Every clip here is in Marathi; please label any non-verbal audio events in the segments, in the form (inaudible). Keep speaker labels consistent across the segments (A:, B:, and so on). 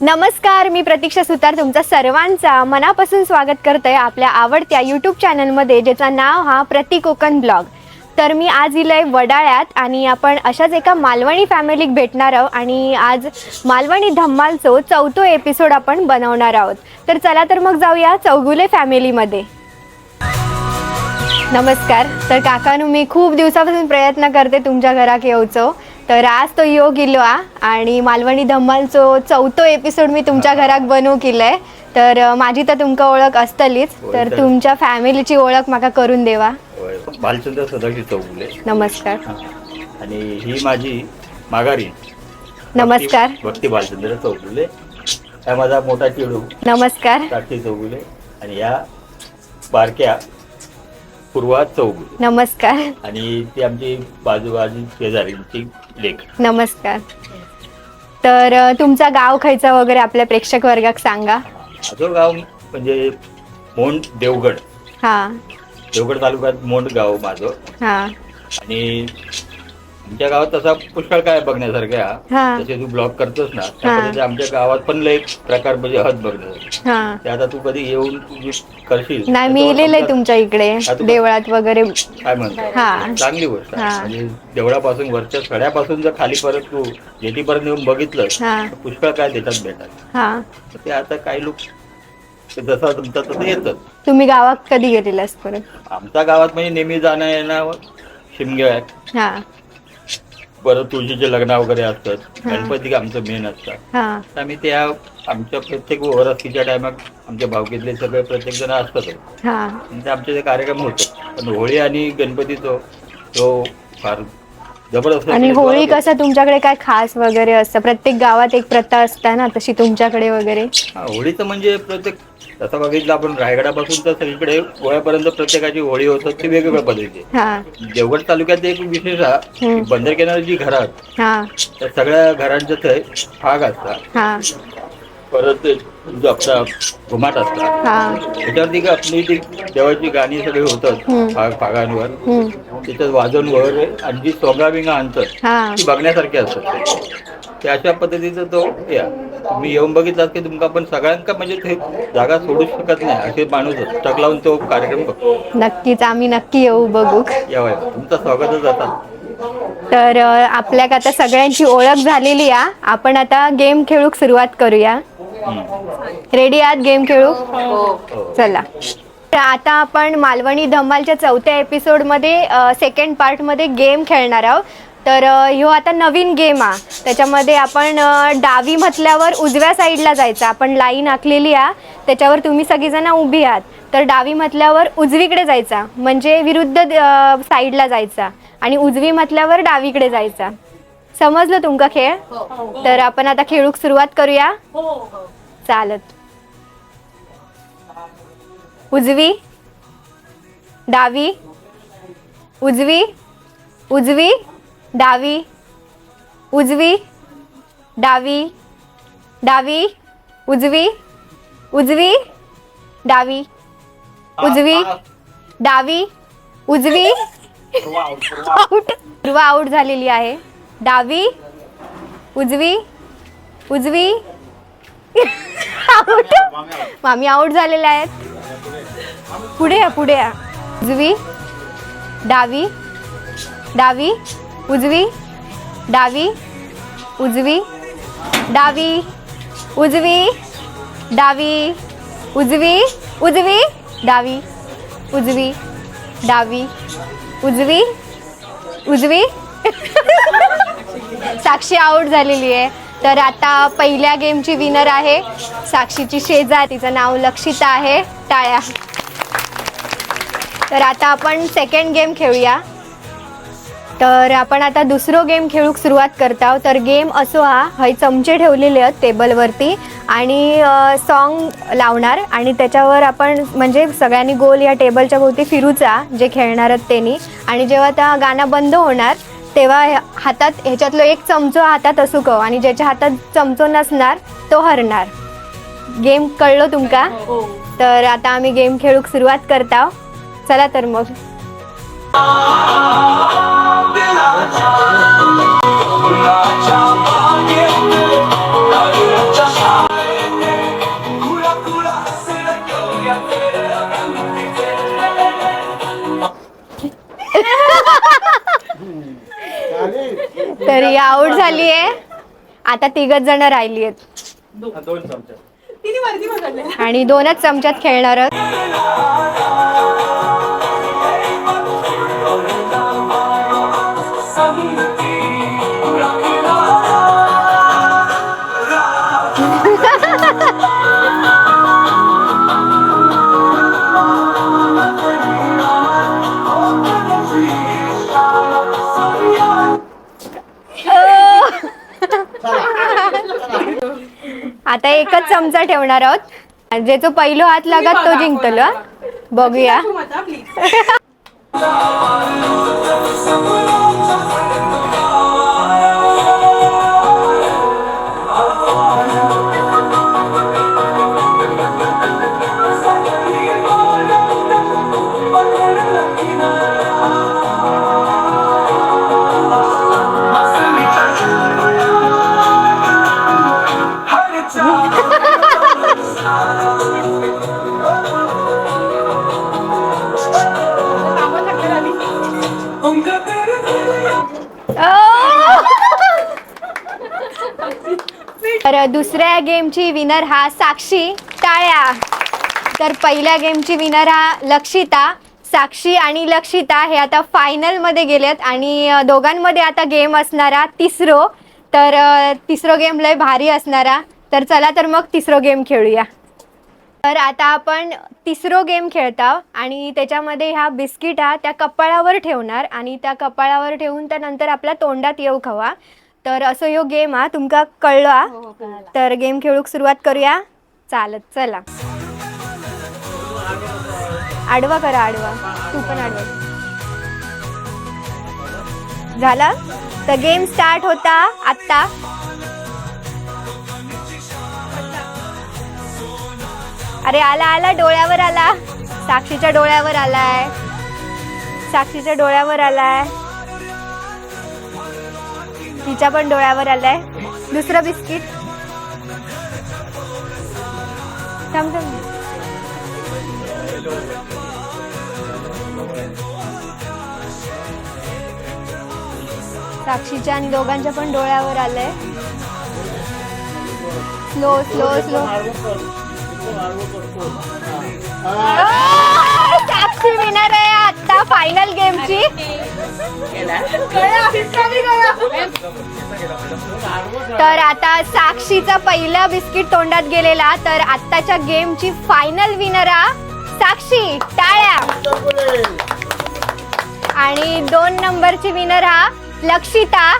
A: नमस्कार मी प्रतीक्षा सुतार तुमचा सर्वांचा मनापासून स्वागत करते आपल्या आवडत्या यूट्यूब चॅनलमध्ये ज्याचं नाव हा प्रती कोकण ब्लॉग. तर मी आज इलंय वडाळ्यात आणि आपण अशाच एका मालवणी फॅमिलीक भेटणार आहोत आणि आज मालवणी धम्मालचो चौथो एपिसोड आपण बनवणार आहोत. तर चला तर मग जाऊया चौगुले फॅमिलीमध्ये नमस्कार तर काकानू मी खूप दिवसापासून प्रयत्न करते तुमच्या घरात येऊचो. तर आज तो योग इलो आ आणि मालवणी धम्मालचो चौथो एपिसोड मी तुमच्या घराक बनवू केलंय. तर माझी तर तुमका ओळख असतलीच. तर. तुमच्या फॅमिलीची ओळख माका करून देवा.
B: होय. भालचंद्र सदाशिव चौगुले.
A: नमस्कार.
B: आणि ही माझी माघारी.
A: नमस्कार.
B: भक्ती- भालचंद्र चौगुले. हा माझा मोठा चिडू.
A: नमस्कार.
B: साक्षी चौगुले. आणि या बारक्या पूर्वा चौगुले.
A: नमस्कार.
B: आणि ती आमची बाजूबाजू शेजारीची लेख.
A: नमस्कार. तर अ, तुमचा गाव खायचा वगैरे आपल्या प्रेक्षक वर्गाक सांगा.
B: माझं गाव म्हणजे मोंड देवगड.
A: हां.
B: देवगड तालुक्यात मोंड गाव माझं.
A: हां.
B: आणि आमच्या गावात तसा पुष्कळ काय बघण्यासारखं आहे
A: हा.
B: जसे तू ब्लॉग करतोस ना त्या पद्धतीने आमच्या गावात पण लय प्रकार म्हणजे हद बघण्यासारखे
A: हां.
B: ते आता तू कधी येऊन तू जे करशील
A: नाही मी
B: त्याच्यावर
A: इलेलं तुमच्या इकडे देवळात वगैरे.
B: काय म्हणतात
A: हा.
B: चांगली गोष्ट आहे.
A: हा.
B: म्हणजे देवळापासून वरच्या सड्यापासून जर खाली परत तू जेटीपर्यंत येऊन बघितलं
A: हा.
B: तर पुष्कळ काय देतात भेटात
A: हां.
B: तर ते आता काही लोक ते जसं तुमचं तसं येतात
A: तुम्ही गावात कधी गेलेलास परत?
B: आमच्या गावात म्हणजे नेहमी जाणं येणं शिमगे आहेत.
A: हा.
B: परत तुळशीचे लग्न वगैरे असतात
A: हा.
B: गणपती आमचं मेन असतात.
A: हा.
B: तर आम्ही त्या आमच्या प्रत्येक वरस्तीच्या टायमात आमच्या भावकीतले सगळे प्रत्येक जण असतातच
A: हा.
B: आणि ते आमचे जे कार्यक्रम होतात पण होळी आणि गणपतीचा तो फार जबरदस्त
A: आणि होळी कसं तुमच्याकडे काय खास वगैरे असतं? प्रत्येक गावात एक प्रथा असता ना तशी तुमच्याकडे वगैरे?
B: होतो. हा, होळीचं म्हणजे प्रत्येक तसं बघितलं आपण रायगडापासून तर सगळीकडे गोव्यापर्यंत प्रत्येकाची होळी होतात ती वेगवेगळ्या पद्धतीची.
A: हा.
B: देवगड तालुक्यात एक विशेष
A: हम्म.
B: की बंदर किनारी जी घरं आहेत
A: हा.
B: त्या सगळ्या घरांचे थंय भाग असतात.
A: हा.
B: परत ते जो आपला घुमाट असतात.
A: हा.
B: त्याच्यावरती का आपली ती देवाची गाणी सगळी होतात
A: हम्म.
B: भाग भागांवर.
A: हम्म.
B: त्याच्यात वाजवून वगैरे आणि जी सोंगा बिंगा आणतात
A: हा.
B: ती बघण्यासारखी असतात ते. अशा पद्धतीचं तो या. तुम्ही येऊन बघितलात की तुमका पण सगळ्यांका म्हणजे ते जागा सोडू शकत नाही असे माणूस टक लावून तो कार्यक्रम बघतो.
A: नक्कीच आम्ही नक्की येऊ बघू.
B: यावं तुमचं स्वागतच असतात
A: तर अ, आपल्याक आता सगळ्यांची ओळख झालेली आहे आपण आता गेम खेळूक सुरुवात करूया. रेडी आहात गेम खेळू
B: हो.
A: चला. आता आपण मालवणी धमालच्या चौथ्या एपिसोडमध्ये सेकंड पार्टमध्ये गेम खेळणार आहोत. तर ह्यो आता नवीन गेम आ. त्याच्यामध्ये आपण डावी म्हटल्यावर उजव्या साईडला जायचं. आपण लाईन आखलेली आ. त्याच्यावर तुम्ही सगळीजण उभी आहात. तर डावी म्हटल्यावर उजवीकडे जायचा. म्हणजे विरुद्ध साईडला जायचा. आणि उजवी म्हटल्यावर डावीकडे जायचा. समजलं तुमका खेळ? तर आपण आता खेळूक सुरुवात करूया. चालत. उजवी. डावी. उजवी. उजवी. डावी. उजवी. डावी. डावी. उजवी. उजवी. डावी. उजवी. डावी. उजवी. आउट पूर्वा आउट झालेली आहे. डावी. उजवी. उजवी. आउट मामी आउट (laughs) झालेल्या आहेत. पुढे या पुढे या. उजवी डावी डावी उजवी डावी उजवी डावी उजवी डावी उजवी उजवी डावी उजवी डावी उजवी उजवी. (laughs) साक्षी आउट झालेली आहे. तर आता पहिल्या गेमची विनर आहे साक्षीची शेजार तिचं नाव लक्षिता आहे. टाळ्या. तर आता आपण सेकंड गेम खेळूया. तर आपण आता दुसरो गेम खेळूक सुरुवात करता तर गेम असो हा हय चमचे ठेवलेले आहेत टेबलवरती आणि सॉन्ग लावणार आणि त्याच्यावर आपण म्हणजे सगळ्यांनी गोल या टेबलच्या भोवती फिरूचा जे खेळणार आहेत त्यांनी. आणि जेव्हा त्या गाणं बंद होणार तेव्हा हातात ह्याच्यातलो एक चमचो हातात असू कव आणि ज्याच्या हातात चमचो नसणार तो हरणार. गेम कळलो तुमका? तर आता आम्ही गेम खेळूक सुरुवात करता चला तर मग. तरी आऊट झालीये. आता तिघ जण राहिली आहेत
B: दोन चमचे.
A: आणि दोनच चमच्यात खेळणार आहोत आता एकच चमचा ठेवणार आहोत. आणि ज्याचा पहिलो हात लागत तो जिंकतलो. बघूया.
C: तू प्लीज (laughs)
A: दुसऱ्या गेमची विनर हा साक्षी टाळ्या. तर पहिल्या गेमची विनर हा लक्षिता. साक्षी आणि लक्षिता हे आता फायनलमध्ये गेलेत आणि दोघांमध्ये आता गेम असणारा तिसरो. तर तिसरो गेम लय भारी असणारा. तर चला तर मग तिसरो गेम खेळूया. तर आता आपण तिसरो गेम खेळता आणि त्याच्यामध्ये ह्या बिस्किट हा त्या कपाळावर ठेवणार आणि त्या कपाळावर ठेवून त्यानंतर आपल्या तोंडात येऊ खवा. तर असं ह्यो गेम हा तुमका कळलो हा? तर गेम खेळूक सुरुवात करूया. चालत चला. आडवा करा आडवा. तू पण आडवा. झाला? तर गेम स्टार्ट होता आत्ता. अरे आला आला डोळ्यावर आला. साक्षीच्या डोळ्यावर आलाय. साक्षीच्या डोळ्यावर आलाय. तिच्या पण डोळ्यावर आलाय. दुसरं बिस्किट. थांब थांब. साक्षीच्या आणि दोघांच्या पण डोळ्यावर आलंय. Slow slow slow Sakshi winner आहे आता फायनल गेमची तर आता साक्षीचा पहिला बिस्किट तोंडात गेलेला तर आत्ताच्या गेमची फायनल विनर साक्षी टाळ्या. आणि दोन नंबरची विनर हा लक्षिता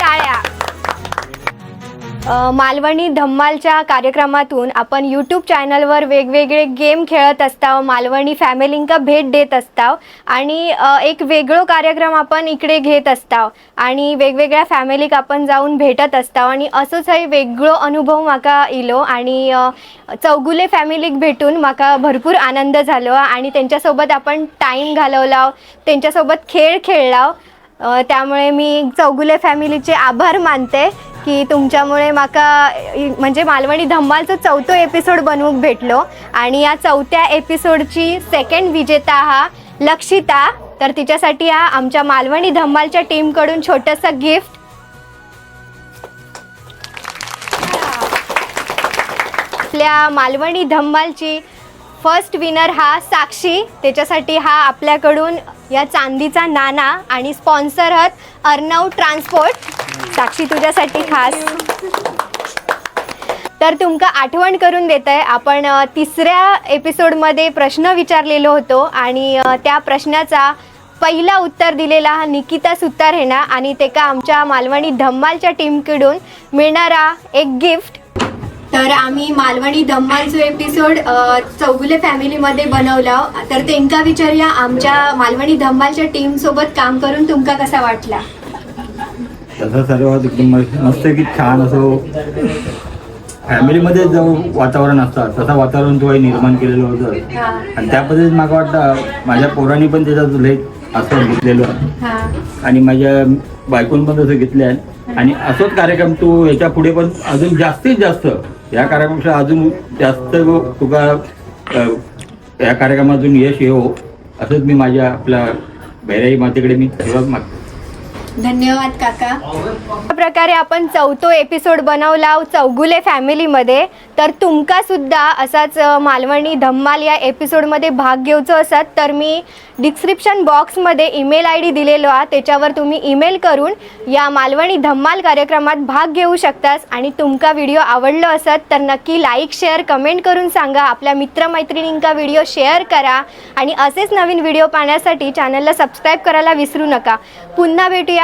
A: टाळ्या. मालवणी धम्मालच्या कार्यक्रमातून आपण यूट्यूब चॅनलवर वेगवेगळे गेम खेळत असताव मालवणी फॅमिलींका भेट देत असताव आणि एक वेगळो कार्यक्रम आपण इकडे घेत असताव आणि वेगवेगळ्या फॅमिलीक आपण जाऊन भेटत असताव आणि असोच हे वेगळो अनुभव म्हाका इलो आणि चौगुले फॅमिलीक भेटून म्हाका भरपूर आनंद झालो आणि त्यांच्यासोबत आपण टाईम घालवला त्यांच्यासोबत खेळ खेळला त्यामुळे मी चौगुले फॅमिलीचे आभार मानते की तुमच्यामुळे माका म्हणजे मालवणी धम्मालचं चौथं एपिसोड बनवूक भेटलो. आणि या चौथ्या एपिसोडची सेकंड विजेता हा लक्षिता. तर तिच्यासाठी हा आमच्या मालवणी धम्मालच्या टीमकडून छोटंसं गिफ्ट आपल्या मालवणी धम्मालची फर्स्ट विनर हा साक्षी. त्याच्यासाठी हा आपल्याकडून या चांदीचा नाना आणि स्पॉन्सर आहात अर्णव ट्रान्सपोर्ट. साक्षी तुझ्यासाठी खास. तर तुमका आठवण करून देत आहे आपण तिसऱ्या एपिसोडमध्ये प्रश्न विचारलेलो होतो आणि त्या प्रश्नाचा पहिला उत्तर दिलेला हा निकिता सुतार हेना आणि तेका आमच्या मालवणी धम्मालच्या टीमकडून मिळणारा एक गिफ्ट तर आम्ही मालवणी धम्मालचो एपिसोड चौगुले फॅमिलीमध्ये बनवला तर तेंका विचारूया आमच्या मालवणी धम्मालच्या टीम सोबत काम करून तुमका कसा वाटला?
B: तसं सर्व एकदम मस्त की छान असं फॅमिलीमध्ये जो वातावरण असतं तसं वातावरण तो निर्माण केलेलं होतं.
A: हा.
B: आणि त्या पद्धतीत मला वाटतं माझ्या पोरांनी पण त्याच्यात लय असं घेतलेलं. आणि माझ्या बायकोन पण तसं घेतलं आहे आणि असंच कार्यक्रम तू ह्याच्या पुढे पण अजून जास्तीत जास्त या कार्यक्रमापेक्षा अजून जास्त तुका या कार्यक्रमातून यश येवो असंच मी माझ्या आपल्या भैराई मातेकडे मी सेवा मागतो.
A: धन्यवाद काका. अशा प्रकारे आपण चौथो एपिसोड बनवला चौगुले फॅमिलीमध्ये तर तुमका सुद्धा असाच मालवणी धम्माल या एपिसोडमध्ये भाग घेवचो असत. तर मी डिस्क्रिप्शन बॉक्समध्ये ईमेल आय डी दिलेलो आहे. त्याच्यावर तुम्ही ईमेल करून या मालवणी धम्माल कार्यक्रमात भाग घेऊ शकतास आणि तुमका व्हिडिओ आवडलो असत तर नक्की लाईक शेअर कमेंट करून सांगा. आपल्या मित्रमैत्रिणींका व्हिडिओ शेअर करा. आणि असेच नवीन व्हिडिओ पाहण्यासाठी चॅनलला सबस्क्राईब करायला विसरू नका. पुन्हा भेटूया.